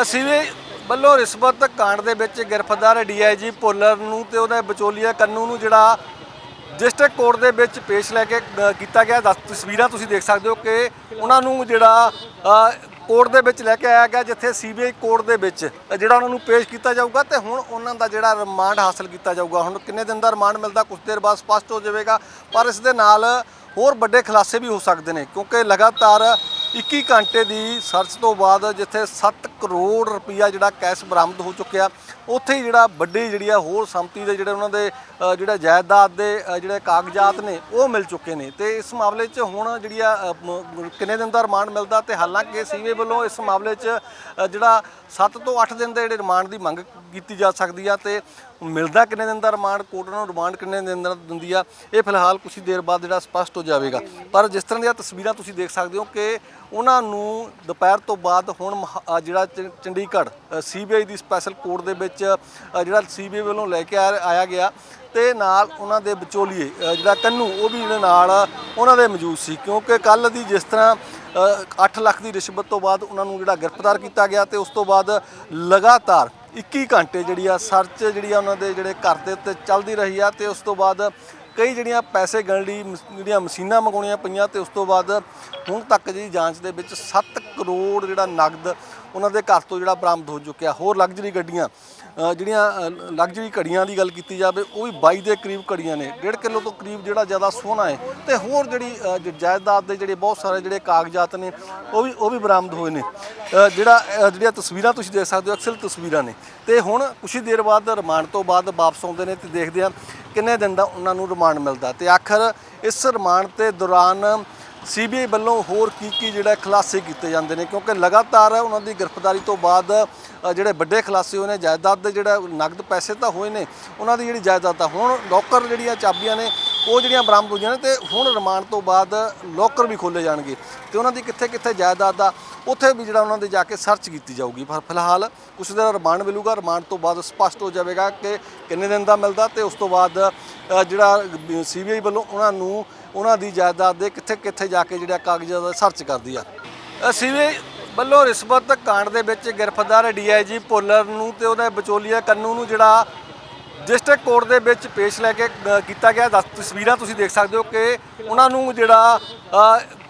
ਅਸੀਂ ਵੀ ਵੱਲੋਂ ਰਿਸ਼ਵਤ ਕਾਂਡ ਦੇ ਵਿੱਚ ਗ੍ਰਿਫਤਾਰ ਡੀਆਈਜੀ ਭੋਲਰ ਨੂੰ ਤੇ ਉਹਦੇ ਵਿਚੋਲੀਆ ਕੰਨੂ ਨੂੰ ਜਿਹੜਾ ਡਿਸਟ੍ਰਿਕਟ ਕੋਰਟ ਦੇ ਵਿੱਚ ਪੇਸ਼ ਲੈ ਕੇ ਕੀਤਾ ਗਿਆ। ਦਸ, ਤਸਵੀਰਾਂ ਤੁਸੀਂ ਦੇਖ ਸਕਦੇ ਹੋ ਕਿ ਉਹਨਾਂ ਨੂੰ ਜਿਹੜਾ ਕੋਰਟ ਦੇ ਵਿੱਚ ਲੈ ਕੇ ਆਇਆ ਗਿਆ, ਜਿੱਥੇ ਸੀਬੀਆਈ ਕੋਰਟ ਦੇ ਵਿੱਚ ਜਿਹੜਾ ਉਹਨਾਂ ਨੂੰ ਪੇਸ਼ ਕੀਤਾ ਜਾਊਗਾ ਤੇ ਹੁਣ ਉਹਨਾਂ ਦਾ ਜਿਹੜਾ ਰਿਮਾਂਡ ਹਾਸਲ ਕੀਤਾ ਜਾਊਗਾ। ਹੁਣ ਕਿੰਨੇ ਦਿਨ ਦਾ ਰਿਮਾਂਡ ਮਿਲਦਾ ਕੁਝ ਦੇਰ ਬਾਅਦ ਸਪਸ਼ਟ ਹੋ ਜਾਵੇਗਾ, ਪਰ ਇਸ ਦੇ ਨਾਲ ਹੋਰ ਵੱਡੇ ਖੁਲਾਸੇ ਵੀ ਹੋ ਸਕਦੇ ਨੇ, ਕਿਉਂਕਿ ਲਗਾਤਾਰ 21 ਘੰਟੇ ਦੀ ਸਰਚ ਤੋਂ ਬਾਅਦ ਜਿੱਥੇ 7 ਕਰੋੜ ਰੁਪਈਆ ਜਿਹੜਾ ਕੈਸ਼ ਬਰਾਮਦ ਹੋ ਚੁੱਕਿਆ ਉੱਥੇ ਹੀ ਜਿਹੜਾ ਵੱਡੀ ਜਿਹੜੀ ਆ ਹੋਰ ਸੰਪਤੀ ਦੇ ਜਿਹੜੇ ਉਹਨਾਂ ਦੇ ਅ, ਜਿਹੜਾ ਜਾਇਦਾਦ ਦੇ ਜਿਹੜੇ ਕਾਗਜ਼ਾਤ ਨੇ ਉਹ ਮਿਲ ਚੁੱਕੇ ਨੇ। ਤੇ ਇਸ ਮਾਮਲੇ 'ਚ ਹੁਣ ਜਿਹੜੀ ਆ ਕਿੰਨੇ ਦਿਨ ਦਾ ਰਿਮਾਂਡ ਮਿਲਦਾ ਤੇ ਹਾਲਾਂਕਿ ਸੀਵੇ ਵੱਲੋਂ ਇਸ ਮਾਮਲੇ 'ਚ ਜਿਹੜਾ 7 ਤੋਂ 8 ਦਿਨ ਦੇ ਜਿਹੜੇ ਰਿਮਾਂਡ ਦੀ ਮੰਗ ਕੀਤੀ ਜਾ ਸਕਦੀ ਆ ਤੇ ਮਿਲਦਾ ਕਿੰਨੇ ਦਿਨ ਦਾ ਰਿਮਾਂਡ ਕੋਰਟ ਨੂੰ ਰਿਮਾਂਡ ਕਿੰਨੇ ਦਿਨ ਦਾ ਦਿੰਦੀ ਆ ਇਹ ਫਿਲਹਾਲ ਕੁਝ ਦੇਰ ਬਾਅਦ ਜਿਹੜਾ ਸਪਸ਼ਟ ਹੋ ਜਾਵੇਗਾ। ਪਰ ਜਿਸ ਤਰ੍ਹਾਂ ਦੀਆਂ ਤਸਵੀਰਾਂ ਤੁਸੀਂ ਦੇਖ ਸਕਦੇ ਹੋ ਕਿ ਉਹਨਾਂ ਨੂੰ ਦੁਪਹਿਰ ਤੋਂ ਬਾਅਦ ਹੁਣ ਮਹਾ- ਜਿਹੜਾ ਚ- ਚੰਡੀਗੜ੍ਹ ਸੀਬੀਆਈ ਦੀ ਸਪੈਸ਼ਲ ਕੋਰਟ ਦੇ ਵਿੱਚ ਅ, ਜਿਹੜਾ ਸੀਬੀਆਈ ਵੱਲੋਂ ਲੈ ਕੇ ਆ- ਆਇਆ ਗਿਆ ਤੇ ਨਾਲ ਉਹਨਾਂ ਦੇ ਵਿਚੋਲੀਏ ਜਿਹੜਾ ਕੰਨੂ ਉਹ ਵੀ ਇਹਦੇ ਨਾਲ ਉਹਨਾਂ ਦੇ ਮੌਜੂਦ ਸੀ। ਕਿਉਂਕਿ ਕੱਲ ਦੀ ਜਿਸ ਤਰ੍ਹਾਂ 8 ਲੱਖ ਦੀ ਰਿਸ਼ਵਤ ਤੋਂ ਬਾਅਦ ਉਹਨਾਂ ਨੂੰ ਜਿਹੜਾ ਗ੍ਰਿਫਤਾਰ ਕੀਤਾ ਗਿਆ ਤੇ ਉਸ ਤੋਂ ਬਾਅਦ ਲਗਾਤਾਰ 21 ਘੰਟੇ ਜਿਹੜੀ ਆ ਸਰਚ ਜਿਹੜੀ ਆ ਉਹਨਾਂ ਦੇ ਜਿਹੜੇ ਘਰ ਦੇ ਉੱਤੇ ਚੱਲਦੀ ਰਹੀ ਆ ਤੇ ਉਸ ਤੋਂ ਬਾਅਦ ਕਈ ਜਿਹੜੀਆਂ ਪੈਸੇ ਗਣ ਲਈ ਮਸ- ਜਿਹੜੀਆਂ ਮਸ਼ੀਨਾਂ ਮੰਗਾਉਣੀਆਂ ਪਈਆਂ ਤੇ ਉਸ ਤੋਂ ਬਾਅਦ ਹੁਣ ਤੱਕ ਜਿਹੜੀ ਜਾਂਚ ਦੇ ਵਿੱਚ 7 ਕਰੋੜ ਜਿਹੜਾ ਨਗਦ ਉਹਨਾਂ ਦੇ ਘਰ ਤੋਂ ਜਿਹੜਾ ਬਰਾਮਦ ਹੋ ਚੁੱਕਿਆ, ਹੋਰ ਲਗਜ਼ਰੀ ਗੱਡੀਆਂ। ਜਿਹੜੀਆਂ ਲਗਜ਼ਰੀ ਘੜੀਆਂ ਦੀ ਗੱਲ ਕੀਤੀ ਜਾਵੇ, ਉਹ ਵੀ 22 ਦੇ ਕਰੀਬ ਘੜੀਆਂ ਨੇ। 1.5 ਕਿਲੋ ਤੋਂ ਕਰੀਬ ਜਿਹੜਾ ਜ਼ਿਆਦਾ ਸੋਨਾ ਹੈ। ਤੇ ਹੋਰ ਜਿਹੜੀ ਜਾਇਦਾਦ ਦੇ ਜਿਹੜੇ ਬਹੁਤ ਸਾਰੇ ਜਿਹੜੇ ਕਾਗਜ਼ਾਤ ਨੇ, ਉਹ ਵੀ ਉਹ ਵੀ ਬਰਾਮਦ ਹੋਏ ਨੇ। ਜਿਹੜਾ ਜਿਹੜੀਆਂ ਤਸਵੀਰਾਂ ਤੁਸੀਂ ਦੇਖ ਸਕਦੇ ਹੋ ਅਕਸਰ ਤਸਵੀਰਾਂ ਨੇ। ਤੇ ਹੁਣ ਕੁਝ ਹੀ ਦੇਰ ਬਾਅਦ, ਰਿਮਾਂਡ ਤੋਂ ਬਾਅਦ ਵਾਪਸ ਆਉਂਦੇ ਨੇ ਤੇ ਦੇਖਦੇ ਆ ਕਿੰਨੇ ਦਿਨ ਦਾ ਉਹਨਾਂ ਨੂੰ ਰਿਮਾਂਡ ਮਿਲਦਾ। ਤੇ ਆਖਰ ਇਸ ਰਿਮਾਂਡ ਤੇ ਦੌਰਾਨ ਸੀਬੀਆਈ ਵੱਲੋਂ ਹੋਰ ਕੀ ਕੀ ਜਿਹੜਾ ਖੁਲਾਸੇ ਕੀਤੇ ਜਾਂਦੇ ਨੇ? ਕਿਉਂਕਿ ਲਗਾਤਾਰ ਉਹਨਾਂ ਦੀ ਗ੍ਰਿਫਤਾਰੀ ਤੋਂ ਬਾਅਦ ਜਿਹੜੇ ਵੱਡੇ ਖੁਲਾਸੇ ਹੋਏ ਨੇ ਜਾਇਦਾਦ ਦੇ ਜਿਹੜਾ ਨਗਦ ਪੈਸੇ ਤਾਂ ਹੋਏ ਨੇ ਉਹਨਾਂ ਦੀ ਜਿਹੜੀ ਜਾਇਦਾਦ ਆ ਹੁਣ ਲੋਕਰ ਜਿਹੜੀਆਂ ਚਾਬੀਆਂ ਨੇ ਉਹ ਜਿਹੜੀਆਂ ਬਰਾਮਦ ਹੋਈਆਂ ਨੇ ਤੇ ਹੁਣ ਰਿਮਾਂਡ ਤੋਂ ਬਾਅਦ ਲੋਕਰ ਵੀ ਖੋਲੇ ਜਾਣਗੇ ਤੇ ਉਹਨਾਂ ਦੀ ਕਿੱਥੇ ਕਿੱਥੇ ਜਾਇਦਾਦ ਆ ਉੱਥੇ ਵੀ ਜਿਹੜਾ ਉਹਨਾਂ ਦੇ ਜਾ ਕੇ ਸਰਚ ਕੀਤੀ ਜਾਊਗੀ। ਪਰ ਫਿਲਹਾਲ ਕੁਛ ਦਿਨ ਰਿਮਾਂਡ ਮਿਲੂਗਾ ਰਿਮਾਂਡ ਤੋਂ ਬਾਅਦ ਸਪਸ਼ਟ ਹੋ ਜਾਵੇਗਾ ਕਿ ਕਿੰਨੇ ਦਿਨ ਦਾ ਮਿਲਦਾ ਤੇ ਉਸ ਤੋਂ ਬਾਅਦ ਅ, ਜਿਹੜਾ ਸੀਬੀਆਈ ਵੱਲੋਂ ਉਹਨਾਂ ਨੂੰ ਉਹਨਾਂ ਦੀ ਜਾਇਦਾਦ ਦੇ ਕਿੱਥੇ ਕਿੱਥੇ ਜਾ ਕੇ ਜਿਹੜਾ ਕਾਗਜ਼ਾਂ ਦਾ ਸਰਚ ਕਰਦੀ ਆ। ਅਸੀਂ ਵੀ ਵੱਲੋਂ ਰਿਸ਼ਵਤ ਕਾਂਡ ਦੇ ਵਿੱਚ ਗ੍ਰਿਫਤਾਰ ਡੀਆਈਜੀ ਭੁੱਲਰ ਨੂੰ ਤੇ ਉਹਦੇ ਵਿਚੋਲੀਆ ਕੰਨੂ ਨੂੰ ਜਿਹੜਾ ਡਿਸਟ੍ਰਿਕਟ ਕੋਰਟ ਦੇ ਵਿੱਚ ਪੇਸ਼ ਲੈ ਕੇ ਕੀਤਾ ਗਿਆ। ਦਸ ਤਸਵੀਰਾਂ ਤੁਸੀਂ ਦੇਖ ਸਕਦੇ ਹੋ ਕਿ ਉਹਨਾਂ ਨੂੰ ਜਿਹੜਾ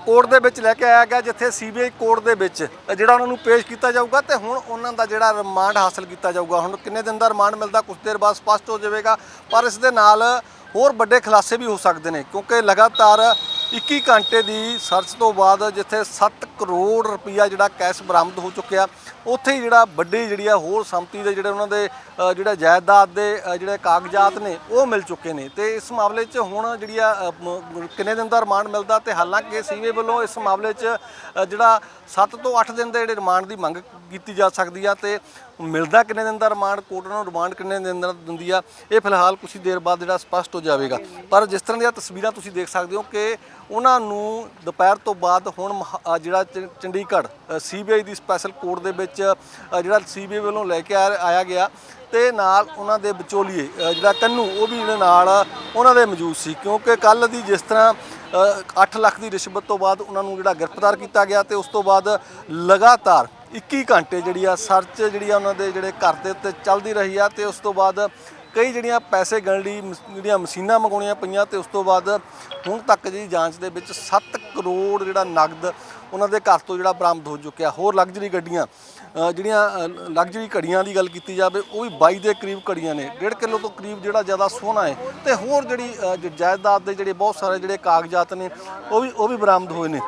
ਕੋਰਟ ਦੇ ਵਿੱਚ ਲੈ ਕੇ ਆਇਆ ਗਿਆ ਜਿੱਥੇ ਸੀਬੀਆਈ ਕੋਰਟ ਦੇ ਵਿੱਚ ਜਿਹੜਾ ਉਹਨਾਂ ਨੂੰ ਪੇਸ਼ ਕੀਤਾ ਜਾਊਗਾ ਤੇ ਹੁਣ ਉਹਨਾਂ ਦਾ ਜਿਹੜਾ ਰਿਮਾਂਡ ਹਾਸਲ ਕੀਤਾ ਜਾਊਗਾ। ਹੁਣ ਕਿੰਨੇ ਦਿਨ ਦਾ ਰਿਮਾਂਡ ਮਿਲਦਾ ਕੁਝ ਦੇਰ ਬਾਅਦ ਸਪਸ਼ਟ ਹੋ ਜਾਵੇਗਾ, ਪਰ ਇਸ ਦੇ ਨਾਲ ਹੋਰ ਵੱਡੇ ਖੁਲਾਸੇ ਵੀ ਹੋ ਸਕਦੇ ਨੇ, ਕਿਉਂਕਿ ਲਗਾਤਾਰ 21 ਘੰਟੇ ਦੀ ਸਰਚ ਤੋਂ ਬਾਅਦ ਜਿੱਥੇ 7 ਕਰੋੜ ਰੁਪਈਆ ਜਿਹੜਾ ਕੈਸ਼ ਬਰਾਮਦ ਹੋ ਚੁੱਕਿਆ ਉੱਥੇ ਹੀ ਜਿਹੜਾ ਵੱਡੀ ਜਿਹੜੀ ਆ ਹੋਰ ਸੰਪਤੀ ਦੇ ਜਿਹੜੇ ਉਹਨਾਂ ਦੇ ਅ, ਜਿਹੜਾ ਜਾਇਦਾਦ ਦੇ ਜਿਹੜੇ ਕਾਗਜ਼ਾਤ ਨੇ ਉਹ ਮਿਲ ਚੁੱਕੇ ਨੇ। ਤੇ ਇਸ ਮਾਮਲੇ 'ਚ ਹੁਣ ਜਿਹੜੀ ਆ ਕਿੰਨੇ ਦਿਨ ਦਾ ਰਿਮਾਂਡ ਮਿਲਦਾ ਤੇ ਹਾਲਾਂਕਿ ਸੀਵੇ ਵੱਲੋਂ ਇਸ ਮਾਮਲੇ 'ਚ ਜਿਹੜਾ 7 ਤੋਂ 8 ਦਿਨ ਦੇ ਜਿਹੜੇ ਰਿਮਾਂਡ ਦੀ ਮੰਗ ਕੀਤੀ ਜਾ ਸਕਦੀ ਆ ਤੇ ਮਿਲਦਾ ਕਿੰਨੇ ਦਿਨ ਦਾ ਰਿਮਾਂਡ ਕੋਰਟ ਨੂੰ ਰਿਮਾਂਡ ਕਿੰਨੇ ਦਿਨ ਦਾ ਦਿੰਦੀ ਆ ਇਹ ਫਿਲਹਾਲ ਕੁਝ ਦੇਰ ਬਾਅਦ ਜਿਹੜਾ ਸਪਸ਼ਟ ਹੋ ਜਾਵੇਗਾ। ਪਰ ਜਿਸ ਤਰ੍ਹਾਂ ਦੀਆਂ ਤਸਵੀਰਾਂ ਤੁਸੀਂ ਦੇਖ ਸਕਦੇ ਹੋ ਕਿ ਉਹਨਾਂ ਨੂੰ ਦੁਪਹਿਰ ਤੋਂ ਬਾਅਦ ਹੁਣ ਮਹਾ- ਜਿਹੜਾ ਚ- ਚੰਡੀਗੜ੍ਹ ਸੀਬੀਆਈ ਦੀ ਸਪੈਸ਼ਲ ਕੋਰਟ ਦੇ ਵਿੱਚ ਅ, ਜਿਹੜਾ ਸੀਬੀਆਈ ਵੱਲੋਂ ਲੈ ਕੇ ਆ- ਆਇਆ ਗਿਆ ਤੇ ਨਾਲ ਉਹਨਾਂ ਦੇ ਵਿਚੋਲੀਏ ਜਿਹੜਾ ਕੰਨੂ ਉਹ ਵੀ ਇਹਦੇ ਨਾਲ ਉਹਨਾਂ ਦੇ ਮੌਜੂਦ ਸੀ। ਕਿਉਂਕਿ ਕੱਲ ਦੀ ਜਿਸ ਤਰ੍ਹਾਂ 8 ਲੱਖ ਦੀ ਰਿਸ਼ਵਤ ਤੋਂ ਬਾਅਦ ਉਹਨਾਂ ਨੂੰ ਜਿਹੜਾ ਗ੍ਰਿਫਤਾਰ ਕੀਤਾ ਗਿਆ ਤੇ ਉਸ ਤੋਂ ਬਾਅਦ ਲਗਾਤਾਰ 21 ਘੰਟੇ ਜਿਹੜੀ ਆ ਸਰਚ ਜਿਹੜੀ ਆ ਉਹਨਾਂ ਦੇ ਜਿਹੜੇ ਘਰ ਦੇ ਉੱਤੇ ਚੱਲਦੀ ਰਹੀ ਆ ਤੇ ਉਸ ਤੋਂ ਬਾਅਦ ਕਈ ਜਿਹੜੀਆਂ ਪੈਸੇ ਗਣ ਲਈ ਮਸ- ਜਿਹੜੀਆਂ ਮਸ਼ੀਨਾਂ ਮੰਗਾਉਣੀਆਂ ਪਈਆਂ ਤੇ ਉਸ ਤੋਂ ਬਾਅਦ ਹੁਣ ਤੱਕ ਜਿਹੜੀ ਜਾਂਚ ਦੇ ਵਿੱਚ 7 ਕਰੋੜ ਜਿਹੜਾ ਨਗਦ ਉਹਨਾਂ ਦੇ ਘਰ ਤੋਂ ਜਿਹੜਾ ਬਰਾਮਦ ਹੋ ਚੁੱਕਿਆ, ਹੋਰ ਲਗਜ਼ਰੀ ਗੱਡੀਆਂ ਜਿਹੜੀਆਂ ਲਗਜ਼ਰੀ ਘੜੀਆਂ ਦੀ ਗੱਲ ਕੀਤੀ ਜਾਵੇ, ਉਹ ਵੀ 22 ਦੇ ਕਰੀਬ ਘੜੀਆਂ ਨੇ 1.5 ਕਿਲੋ ਤੋਂ ਕਰੀਬ ਜਿਹੜਾ ਜ਼ਿਆਦਾ ਸੋਨਾ ਹੈ ਤੇ ਹੋਰ ਜਿਹੜੀ ਜਾਇਦਾਦ ਦੇ ਜਿਹੜੇ ਬਹੁਤ ਸਾਰੇ ਜਿਹੜੇ ਕਾਗਜ਼ਾਤ ਨੇ, ਉਹ ਵੀ ਉਹ ਵੀ ਬਰਾਮਦ ਹੋਏ ਨੇ।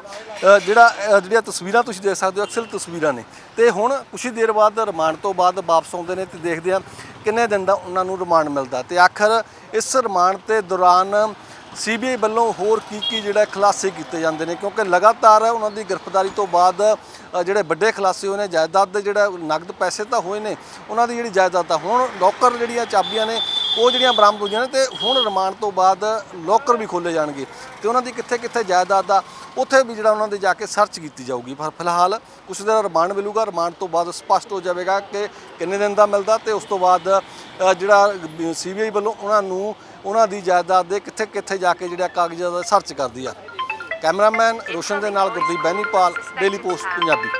ਜਿਹੜਾ ਜਿਹੜੀਆਂ ਤਸਵੀਰਾਂ ਤੁਸੀਂ ਦੇਖ ਸਕਦੇ ਹੋ, ਅਕਸਰ ਤਸਵੀਰਾਂ ਨੇ। ਤੇ ਹੁਣ ਕੁਝ ਹੀ ਦੇਰ ਬਾਅਦ, ਰਿਮਾਂਡ ਤੋਂ ਬਾਅਦ ਵਾਪਸ ਆਉਂਦੇ ਨੇ ਤੇ ਦੇਖਦੇ ਆ ਕਿੰਨੇ ਦਿਨ ਦਾ ਉਹਨਾਂ ਨੂੰ ਰਿਮਾਂਡ ਮਿਲਦਾ। ਤੇ ਆਖਰ ਇਸ ਰਿਮਾਂਡ ਤੇ ਦੌਰਾਨ ਸੀਬੀਆਈ ਵੱਲੋਂ ਹੋਰ ਕੀ ਕੀ ਜਿਹੜਾ ਖੁਲਾਸੇ ਕੀਤੇ ਜਾਂਦੇ ਨੇ? ਕਿਉਂਕਿ ਲਗਾਤਾਰ ਉਹਨਾਂ ਦੀ ਗ੍ਰਿਫਤਾਰੀ ਤੋਂ ਬਾਅਦ ਜਿਹੜੇ ਵੱਡੇ ਖੁਲਾਸੇ ਹੋਏ ਨੇ, ਜਾਇਦਾਦ ਦੇ ਜਿਹੜਾ ਨਗਦ ਪੈਸੇ ਤਾਂ ਹੋਏ ਨੇ, ਉਹਨਾਂ ਦੀ ਜਿਹੜੀ ਜਾਇਦਾਦ ਆ, ਹੁਣ ਲੋਕਰ ਜਿਹੜੀਆਂ ਚਾਬੀਆਂ ਨੇ ਉਹ ਜਿਹੜੀਆਂ ਬਰਾਮਦ ਹੋਈਆਂ ਨੇ ਤੇ ਹੁਣ ਰਿਮਾਂਡ ਤੋਂ ਬਾਅਦ ਲੋਕਰ ਵੀ ਖੋਲੇ ਜਾਣਗੇ ਤੇ ਉਹਨਾਂ ਦੀ ਕਿੱਥੇ ਕਿੱਥੇ ਜਾਇਦਾਦ ਆ ਉੱਥੇ ਵੀ ਜਿਹੜਾ ਉਹਨਾਂ ਦੇ ਜਾ ਕੇ ਸਰਚ ਕੀਤੀ ਜਾਊਗੀ। ਪਰ ਫਿਲਹਾਲ ਕੁਝ ਦਿਨ ਰਿਮਾਂਡ ਮਿਲੂਗਾ ਰਿਮਾਂਡ ਤੋਂ ਬਾਅਦ ਸਪਸ਼ਟ ਹੋ ਜਾਵੇਗਾ ਕਿ ਕਿੰਨੇ ਦਿਨ ਦਾ ਮਿਲਦਾ ਤੇ ਉਸ ਤੋਂ ਬਾਅਦ ਅ, ਜਿਹੜਾ ਸੀਬੀਆਈ ਵੱਲੋਂ ਉਹਨਾਂ ਨੂੰ ਉਹਨਾਂ ਦੀ ਜਾਇਦਾਦ ਦੇ ਕਿੱਥੇ ਕਿੱਥੇ ਜਾ ਕੇ ਜਿਹੜਾ ਕਾਗਜ਼ਾਂ ਦਾ ਸਰਚ ਕਰਦੀ ਆ। ਕੈਮਰਾਮੈਨ ਰੋਸ਼ਨ ਦੇ ਨਾਲ ਗੁਰਦੀਪ ਬੈਨੀਪਾਲ ਡੇਲੀ ਪੋਸਟ ਪੰਜਾਬੀ।